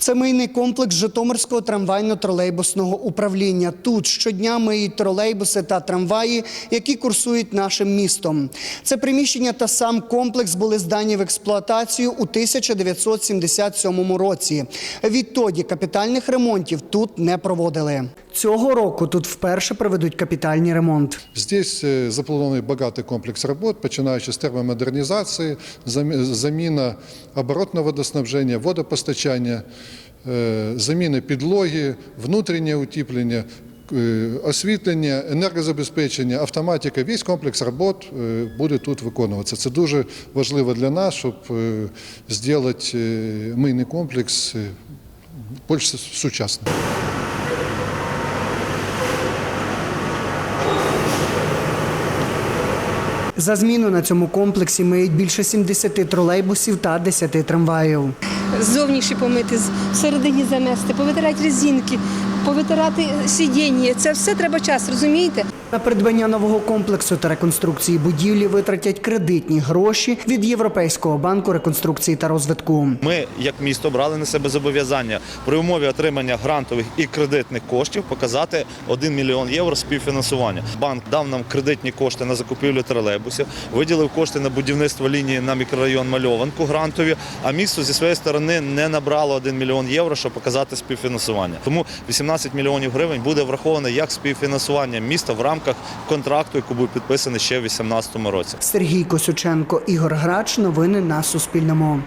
Це мийний комплекс Житомирського трамвайно-тролейбусного управління. Тут щодня миють тролейбуси та трамваї, які курсують нашим містом. Це приміщення та сам комплекс були здані в експлуатацію у 1977 році. Відтоді капітальних ремонтів тут не проводили. Цього року тут вперше проведуть капітальний ремонт. Здесь э, запланований багатий комплекс робот, починаючи з термомодернізації, заміна оборотного водоснабження, водопостачання, е, заміна підлоги, внутрішнє утеплення, е, освітлення, енергозабезпечення, автоматика. Весь комплекс робот е, буде тут виконуватися. Це дуже важливо для нас, щоб е, зробити е, мийний комплекс е, більш сучасним. За зміну на цьому комплексі миють більше 70 тролейбусів та 10 трамваїв. зовнішні помити, всередині замести, повитирати резинки, повитирати сидіння. Це все треба час, розумієте? На придбання нового комплексу та реконструкції будівлі витратять кредитні гроші від Європейського банку реконструкції та розвитку. Ми, як місто, брали на себе зобов'язання при умові отримання грантових і кредитних коштів показати 1 мільйон євро співфінансування. Банк дав нам кредитні кошти на закупівлю тролейбусів, виділив кошти на будівництво лінії на мікрорайон Мальованку грантові. А місто зі своєї сторони не набрало 1 мільйон євро, щоб показати співфінансування. Тому 18 мільйонів гривень буде враховано як співфінансування міста в рамках контракту, який був підписаний ще в 2018 році. Сергій Косюченко, Ігор Грач. Новини на Суспільному.